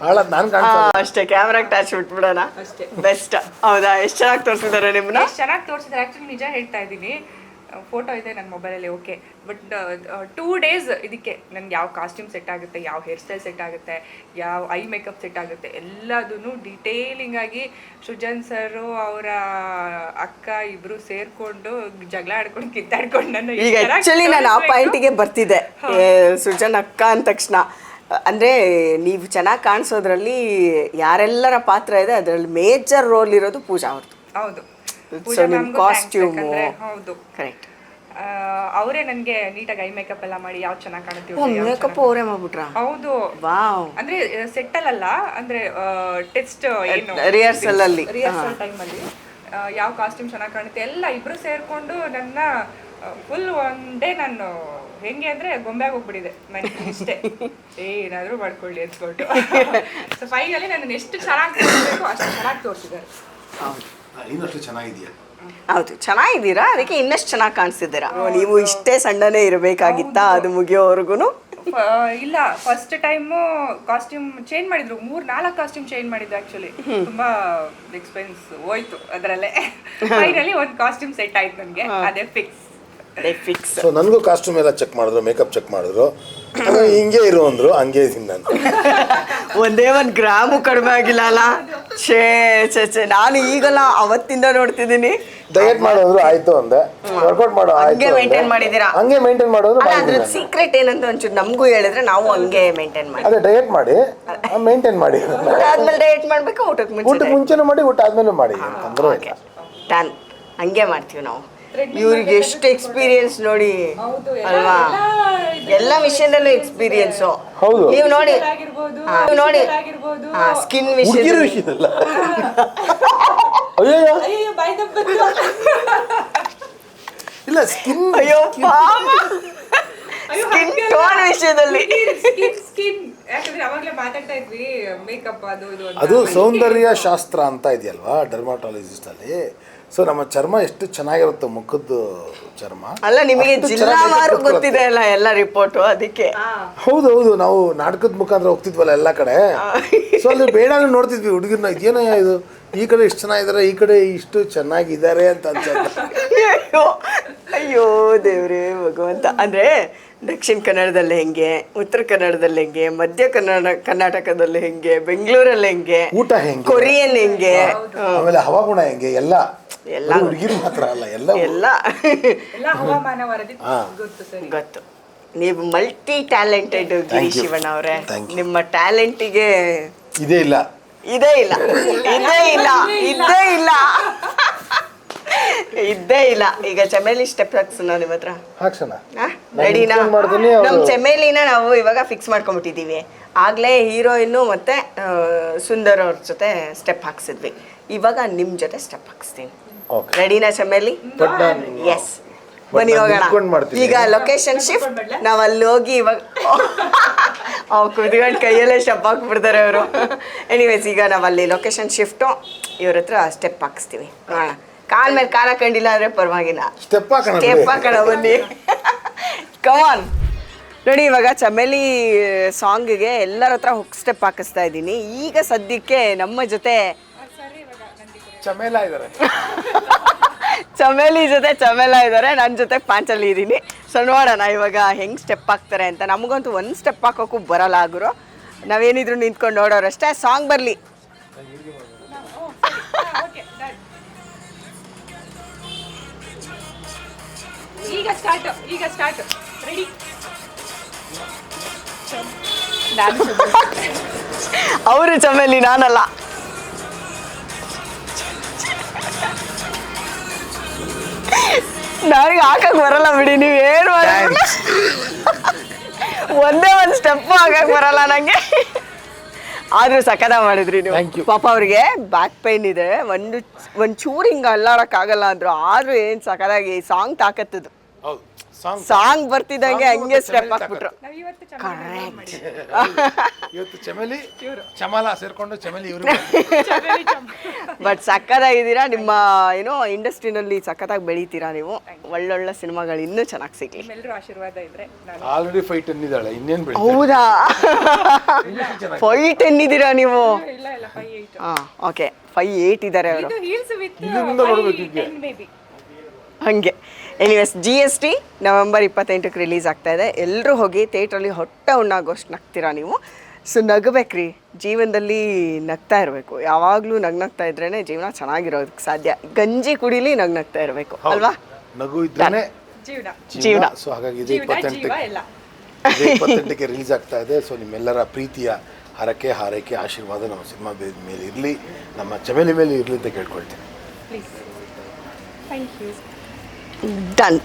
ಹಾಳದ್ ನಾನು ಆ, ಕಾಣಿಸಲ್ಲ. ಅಷ್ಟೇ ಕ್ಯಾಮ್ರಾಗ್ ಟಚ್ ಬಿಟ್ಬಿಡೋಣ. ಅಷ್ಟೇ. ಬೆಸ್ಟ್ ಹೌದಾ? ಎಷ್ಟು ಚೆನ್ನಾಗಿ ತೋರಿಸಿದ್ದಾರೆ ನಿಮ್ಮನ್ನ ಎಷ್ಟು ಚೆನ್ನಾಗಿ ತೋರಿಸಿದ್ರೆ? ಆ್ಯಕ್ಚುಲಿ ನಿಜ ಹೇಳ್ತಾ ಇದ್ದೀನಿ. ಫೋಟೋ ಇದೆ ನನ್ನ ಮೊಬೈಲಲ್ಲಿ ಓಕೆ ಬಟ್ ಟೂ ಡೇಸ್ ಇದಕ್ಕೆ ನನಗೆ ಯಾವ ಕಾಸ್ಟ್ಯೂಮ್ ಸೆಟ್ ಆಗುತ್ತೆ ಯಾವ ಹೇರ್ ಸ್ಟೈಲ್ ಸೆಟ್ ಆಗುತ್ತೆ ಯಾವ ಐ ಮೇಕಪ್ ಸೆಟ್ ಆಗುತ್ತೆ ಎಲ್ಲದೂ ಡಿಟೇಲಿಂಗ್ ಆಗಿ ಸುಜನ್ ಸರು ಅವರ ಅಕ್ಕ ಇಬ್ರು ಸೇರ್ಕೊಂಡು ಜಗಳ ಆಡ್ಕೊಂಡು ಕಿತ್ತಾಡ್ಕೊಂಡು ನಾನು ಈಗ ಆ್ಯಕ್ಚುಲಿ ನಾನು ಆ ಪಾಯಿಂಟಿಗೆ ಬರ್ತಿದ್ದೆ. ಸುಜನ್ ಸೃಜನ್ ಅಕ್ಕ ಅಂದ ತಕ್ಷಣ. ಅಂದ್ರೆ ನೀವು ಚೆನ್ನಾಗಿ ಕಾಣಿಸೋದ್ರಲ್ಲಿ ಯಾರೆಲ್ಲರ ಪಾತ್ರ ಇದೆ ಅದರಲ್ಲಿ ಮೇಜರ್ ರೋಲ್ ಇರೋದು ಪೂಜಾ ಅವ್ರದ್ದು ಹೌದು. ಯಾಕಂದ್ರೆ ಹೌದು. ಕರೆಕ್ಟ್ ಅವರೇ ನನಗೆ ನೀಟಾಗಿ ಐ ಮೇಕಪ್ ಎಲ್ಲ ಮಾಡಿ ಯಾವ್ದು ಚೆನ್ನಾಗಿ ಕಾಣುತ್ತೆ ಮೇಕಪ್ ಅವರೇ ಮಾಡ್ಬಿಟ್ರಾ? ಹೌದು. ವಾವ್ ಅಂದ್ರೆ ಸೆಟ್ಟಲ್ಲ ಅಂದ್ರೆ ಟೆಸ್ಟ್ ಏನು? ರಿಹರ್ಸಲ್ ಅಲ್ಲಿ. ರಿಹರ್ಸಲ್ ಅಲ್ಲಿ. ಯಾವ ಕಾಸ್ಟ್ಯೂಮ್ ಚೆನ್ನಾಗಿ ಕಾಣುತ್ತೆ ಎಲ್ಲ ಇಬ್ರು ಸೇರ್ಕೊಂಡು ನನ್ನ ಫುಲ್ ಒನ್ ಡೇ ನಾನು ಹೆಂಗೆ ಅಂದ್ರೆ ಗೊಂಬೆಗೆ ಹೋಗ್ಬಿಟ್ಟಿದೆ ನನಗೆ ಇಷ್ಟೇ ಏನಾದರೂ ಮಾಡ್ಕೊಳ್ಳಿ ಅನ್ಸ್ಕೊಂಡು ಸೊ ಫೈನಲಿ ನನ್ನ ಎಷ್ಟು ಚೆನ್ನಾಗಿ ತೋರಿಸ್ಬೇಕು ಅಷ್ಟು ಚೆನ್ನಾಗಿ ತೋರಿಸಿದ್ದಾರೆ. ಹೌದು. ಇನ್ನಷ್ಟು ಚೆನ್ನಾಗಿದೆಯಾ ಹೌದು ಚೆನ್ನಾಗಿದ್ದೀರಾ? ಅದಕ್ಕೆ ಇನ್ನಷ್ಟು ಚೆನ್ನಾಗಿ ಕಾಣಿಸ್ತಿದ್ದೀರಾ? ನೀವು ಇಷ್ಟೇ ಸಣ್ಣನೇ ಇರಬೇಕಾಗಿತ್ತಾ? ಅದು ಮುಗಿಯೋವರೆಗೂ ಇಲ್ಲ ಫಸ್ಟ್ ಟೈಮು ಕಾಸ್ಟ್ಯೂಮ್ ಚೇಂಜ್ ಮಾಡಿದ್ರು. ಮೂರ್ ನಾಲ್ಕು ಕಾಸ್ಟ್ಯೂಮ್ ಚೇಂಜ್ ಮಾಡಿದ್ರು ಆಕ್ಚುಲಿ ತುಂಬಾ ಎಕ್ಸ್ಪೆನ್ಸ್ ಹೋಯ್ತು ಅದರಲ್ಲೇ. ಫೈನಲಿ ಒಂದು ಕಾಸ್ಟ್ಯೂಮ್ ಸೆಟ್ ಆಯ್ತು ನನಗೆ ಅದೇ ಫಿಕ್ಸ್ ಫಿಕ್ಸ್ ಸೊ ನನಗೂ ಕಾಸ್ಟ್ಯೂಮ್ ಎಲ್ಲ ಚೆಕ್ ಮಾಡಿದ್ರು ಮೇಕಪ್ ಚೆಕ್ ಮಾಡಿದ್ರು. ಹಿಂಗೆ ಇರು ಅಂದ್ರು ಹಂಗೆ ಇದೀನಿ ನಾನು. ಒಂದೇ ಒಂದು ಗ್ರಾಮು ಕಡಿಮೆ ಆಗಿಲ್ಲ ಅಲ್ಲ? ಛೇ ಛೇ ಛೇ. ನಾನು ಈಗಲ್ಲ ಅವತ್ತಿಂದ ನೋಡ್ತಿದ್ದೀನಿ. ಡಯಟ್ ಮಾಡೋದ್ರು ಆಯ್ತು ಅಂದೆ. ವರ್ಕೌಟ್ ಮಾಡೋ ಆಯ್ತು ಹಂಗೆ ಅಂದೆ. maintain ಮಾಡಿದ್ದೀರಾ? ಹಂಗೆ ಮೇಂಟೈನ್ ಮಾಡೋದು ಅಲ್ಲ ಅದ್ರ ಸೀಕ್ರೆಟ್ ಏನಂತ ಒಂಚೂರು ನಮಗೂ ಹೇಳಿದ್ರೆ ನಾವು ಹಂಗೆ ಮೇಂಟೈನ್ ಮಾಡಿ. ಅದೇ ಡಯಟ್ ಮಾಡಿ. ಮೇಂಟೈನ್ ಮಾಡಿ. ಊಟ ಆದ್ಮೇಲೆ ಡಯಟ್ ಮಾಡಬೇಕು? ಊಟಕ್ಕೆ ಮುಂಚೆ ಊಟಕ್ಕೆ ಮುಂಚೆನೂ ಮಾಡಿ ಊಟ ಆದ್ಮೇಲೆ ಮಾಡಿ. ಅಂತಂದ್ರೆ ಓಕೆ ಡನ್ ಹಂಗೆ ಮಾಡ್ತೀವಿ ನಾವು. ಇವ್ರಿಗೆ ಎಷ್ಟು ಎಕ್ಸ್ಪೀರಿಯನ್ಸ್ ನೋಡಿ. ಅಲ್ವಾ? ಎಲ್ಲ ವಿಷಯದಲ್ಲೂ ಎಕ್ಸ್ಪೀರಿಯನ್ಸು ಹೌದು. ನೀವು ನೋಡಿ. ನೀವು ನೋಡಿ. ಸ್ಕಿನ್ ವಿಷಯ ಇಲ್ಲ ಸ್ಕಿನ್ ಅಯ್ಯೋ ಪಾಪ. ಸ್ಕಿನ್ ಟೋನ್ ವಿಷಯದಲ್ಲಿ. ಸ್ಕಿನ್ ಸ್ಕಿನ್ ಯಾಕಂದ್ರೆ ಅವಾಗ್ಲೇ ಮಾತಾಡ್ತಾ ಇದ್ವಿ ಮೇಕಪ್ ಅದು ಇದು ಅದು ಸೌಂದರ್ಯ ಶಾಸ್ತ್ರ ಅಂತ ಇದೆಯಲ್ವಾ ಡರ್ಮಾಟಾಲಜಿಸ್ಟ್ ಅಲ್ಲಿ? ಸೊ ನಮ್ಮ ಚರ್ಮ ಎಷ್ಟು ಚೆನ್ನಾಗಿರುತ್ತೆ ಮುಖದ್ದು ಚರ್ಮ? ಅಲ್ಲ ನಿಮಗೆ ಅಷ್ಟು ಜಿಲ್ಲಾ ಚೆನ್ನಾಗಿ ಗೊತ್ತಿದೆ ಅಲ್ಲ ಎಲ್ಲ ರಿಪೋರ್ಟು ಅದಕ್ಕೆ. ಹೌದು ಹೌದು. ನಾವು ನಾಟಕದ ಮುಖಾಂತರ ಹೋಗ್ತಿದ್ವಲ್ಲ ಎಲ್ಲ ಕಡೆ. ಸೊ ಅಲ್ಲಿ ಬೇಡ ನೋಡ್ತಿದ್ವಿ ಹುಡುಗಿರ್ನ ಇದೇನೋ ಇದು ಈ ಕಡೆ ಇಷ್ಟು ಚೆನ್ನಾಗಿದ್ದಾರೆ ಈ ಕಡೆ ಇಷ್ಟು ಚೆನ್ನಾಗಿದ್ದಾರೆ ಅಂತ ಅನ್ಸುತ್ತೆ. ಅಯ್ಯೋ ಅಯ್ಯೋ ದೇವ್ರೇ ಭಗವಂತ. ಅಂದ್ರೆ ದಕ್ಷಿಣ ಕನ್ನಡದಲ್ಲಿ ಹೆಂಗೆ ಉತ್ತರ ಕನ್ನಡದಲ್ಲಿ ಹೆಂಗೆ ಮಧ್ಯ ಕನ್ನಡ ಕರ್ನಾಟಕದಲ್ಲಿ ಹೆಂಗೆ ಬೆಂಗಳೂರಲ್ಲಿ ಹೆಂಗೆ ಊಟ ಹೆಂಗೆ? ಕೊರಿಯನ್ ಹೆಂಗೆ? ಆಮೇಲೆ ಹವಾಗುಣ ಹೆಂಗೆ? ಎಲ್ಲ. ಎಲ್ಲ. ಹುಡುಗಿರು ಮಾತ್ರ ಅಲ್ಲ ಎಲ್ಲ ಎಲ್ಲ. ಹವಾಮಾನ ವರದಿ ಗೊತ್ತು ಸರಿ. ಗೊತ್ತು. ನೀವು ಮಲ್ಟಿ ಟ್ಯಾಲೆಂಟೆಡ್ ಗಿರಿ. ಶಿವಣ್ಣ ಅವರೇ. ನಿಮ್ಮ ಟ್ಯಾಲೆಂಟಿಗೆ ಇದೇ ಇಲ್ಲ. ಇದೇ ಇಲ್ಲ. ಇದೇ ಇಲ್ಲ. ಇದೇ ಇಲ್ಲ. ಇದ್ದೇ ಇಲ್ಲ. ಈಗ ಚಮೇಲಿ ಸ್ಟೆಪ್ ಹಾಕ್ಸೋಣ? ನಿಮ್ಮ ಹತ್ರ ಹಾಕ್ಸೋಣ ರೆಡಿನಾ ಮಾಡ್ತೀನಿ, ಅವ್ರು- ನಮ್ಮ ಚಮೇಲಿನ ನಾವು ಇವಾಗ ಫಿಕ್ಸ್ ಮಾಡ್ಕೊಂಡ್ಬಿಟ್ಟಿದ್ದೀವಿ. ಆಗ್ಲೇ ಹೀರೋಯಿನ್ನು ಮತ್ತೆ ಸುಂದರ್ ಅವ್ರ ಜೊತೆ ಸ್ಟೆಪ್ ಹಾಕ್ಸಿದ್ವಿ. ಇವಾಗ ನಿಮ್ಮ ಜೊತೆ ಸ್ಟೆಪ್ ಹಾಕ್ಸ್ತೀನಿ. ಓಕೆ ರೆಡಿನಾ ಚಮೇಲಿ? ಎಸ್ ಬನ್ನಿ ಹೋಗೋಣ. ಈಗ ಲೊಕೇಶನ್ ಶಿಫ್ಟ್ ನಾವು ಅಲ್ಲಿ ಹೋಗಿ ಇವಾಗ ಅವ್ ಕುದ್ಕೊಂಡು ಕೈಯಲ್ಲೇ ಸ್ಟೆಪ್ ಹಾಕ್ಬಿಡ್ತಾರೆ ಅವರು. ಎನಿವೇಸ್ ಈಗ ನಾವು ಅಲ್ಲಿ ಲೊಕೇಶನ್ ಶಿಫ್ಟು ಇವ್ರ ಹತ್ರ ಸ್ಟೆಪ್ ಹಾಕಿಸ್ತೀವಿ. ನೋಡೋಣ. ಕಾಲ್ ಮೇಲೆ ಕಾಲ ಕಂಡಿಲ್ಲ ಅಂದ್ರೆ ಪರವಾಗಿಲ್ಲ. ಸ್ಟೆಪ್ ಹಾಕೋಣ ಬಿಡಿ. ಸ್ಟೆಪ್ ಹಾಕೋಣ ಬನ್ನಿ. ಕಮಾನ್ ನೋಡಿ ಇವಾಗ ಚಮೇಲಿ ಸಾಂಗಿಗೆ ಎಲ್ಲರ ಹತ್ರ ಹೊಕ್ ಸ್ಟೆಪ್ ಹಾಕಿಸ್ತಾ ಇದ್ದೀನಿ. ಈಗ ಸದ್ಯಕ್ಕೆ ನಮ್ಮ ಜೊತೆ ಚಮೇಲ ಇದ್ದಾರೆ ಚಮೇಲಿ ಜೊತೆ ಚಮೇಲ ಇದ್ದಾರೆ ನನ್ನ ಜೊತೆ ಪಾಂಚಲ್ಲಿ ಇದ್ದೀನಿ. ಸೊ ನೋಡೋಣ ಇವಾಗ ಹೆಂಗೆ ಸ್ಟೆಪ್ ಹಾಕ್ತಾರೆ ಅಂತ. ನಮಗಂತೂ ಒಂದು ಸ್ಟೆಪ್ ಹಾಕೋಕ್ಕೂ ಬರಲ್ಲ ಗುರು. ನಾವೇನಿದ್ರು ನಿಂತ್ಕೊಂಡು ನೋಡೋರಷ್ಟೇ. ಸಾಂಗ್ ಬರಲಿ. ಈಗ ಸ್ಟಾರ್ಟ್ ಈಗ ಸ್ಟಾರ್ಟ್ ರೆಡಿ ಅವರು ಚಮೇಲಿ ನಾನಲ್ಲ. ನನಗೆ ಹಾಕಕ್ ಬರಲ್ಲ ಬಿಡಿ ನೀವು ಏನು ಒಂದೇ ಒಂದು ಸ್ಟೆಪ್ ಹಾಕಕ್ ಬರಲ್ಲ ನನಗೆ ಆದ್ರೂ ಸಕದ ಮಾಡಿದ್ರಿ ನೀವು. ಪಾಪ ಅವ್ರಿಗೆ ಬ್ಯಾಕ್ ಪೈನ್ ಇದೆ. ಒಂದು ಒಂದ್ ಚೂರು ಹಿಂಗ ಅಲ್ಲಾಡಕ್ ಆಗಲ್ಲ ಅಂದ್ರು. ಆದ್ರೂ ಏನ್ ಸಕದಾಗಿ ಸಾಂಗ್ ತಾಕತ್ತದು ಸಾಂಗ್ ಸಾಂಗ್ ಬರ್ತಿದ್ದಂಗೆ ಹಂಗೆ ಸ್ಟೆಪ್ ಹಾಕ್ಬಿಟ್ರು. ನಾವು ಇವತ್ತು ಚಮಲಿ ಇವತ್ತು ಚಮೇಲಿ ಸೇರ್ಕೊಂಡು ಚಮೇಲಿ ಇವರು ಬಟ್ ಸಕ್ಕದಾಗಿದ್ದೀರಾ ನಿಮ್ಮ ಏನೋ ಇಂಡಸ್ಟ್ರಿನಲ್ಲಿ ಸಕ್ಕತ್ತಾಗಿ ಬೆಳಿತೀರಾ ನೀವು? ಒಳ್ಳೊಳ್ಳೆ ಸಿನಿಮಾಗಳು ಇನ್ನೂ ಚೆನ್ನಾಗಿ ಸಿಗ್ಲಿ. ಎಲ್ಲರೂ ಆಶೀರ್ವಾದ ಇದ್ರೆ ನಾನು ಆಲ್ರೆಡಿ ಫೈಟ್ ಅನ್ನಿದ್ದಾಳೆ ಇನ್ನೇನು ಬೆಳಿ ಹೌದಾ? ಫೈಟ್ ಎನ್ನಿದ್ದೀರಾ ನೀವು? ಇಲ್ಲ ಇಲ್ಲ ಫೈವ್ ಏಯ್ಟ್ ಹಾ ಓಕೆ ಫೈವ್ ಏಟ್ ಇದ್ದಾರೆ ಅವರು. ಹೀಲ್ಸ್ ವಿತ್ ಇಲ್ಲಿಂದ ನೋಡ್ಬೇಕು ಹೀಗೆ. ಹಂಗೆ. Anyways G S T November ಇಪ್ಪತ್ತೆಂಟಕ್ಕೆ release ಆಗ್ತಾ ಇದೆ. ಎಲ್ಲರೂ ಹೋಗಿ ಥಿಯೇಟ್ರಲ್ಲಿ ಹೊಟ್ಟೆ ಉಣ್ಣಾಗೋಷ್ಟು ನಗ್ತೀರಾ ನೀವು? ಸೊ ನಗಬೇಕ್ರಿ. ಜೀವನದಲ್ಲಿ ನಗ್ತಾ ಇರಬೇಕು. ಯಾವಾಗಲೂ ನಗ್ನಗ್ತಾ ಇದ್ರೇ ಜೀವನ ಚೆನ್ನಾಗಿರೋದಕ್ಕೆ ಸಾಧ್ಯ. ಗಂಜಿ ಕುಡಿಲಿ ನಗ್ನಗ್ತಾ ಇರಬೇಕು. ಅಲ್ವಾ? ನಗು ಇದ್ರೇನೆ ಜೀವನ. ಜೀವನ. ಸೊ ಹಾಗಾಗಿ ಇಪ್ಪತ್ತೆಂಟಕ್ಕೆ ಇದು ಇಪ್ಪತ್ತೆಂಟಕ್ಕೆ ರಿಲೀಸ್ ಆಗ್ತಾ ಇದೆ. ಸೊ ನಿಮ್ಮೆಲ್ಲರ ಪ್ರೀತಿಯ ಹರಕೆ ಹಾರೈಕೆ ಆಶೀರ್ವಾದ ನಮ್ಮ ಸಿನಿಮಾ ಮೇಲೆ ಇರಲಿ. ನಮ್ಮ ಚಮೇಲಿ ಮೇಲೆ ಇರಲಿ ಅಂತ ಕೇಳ್ಕೊಳ್ತೀನಿ. Please thank you done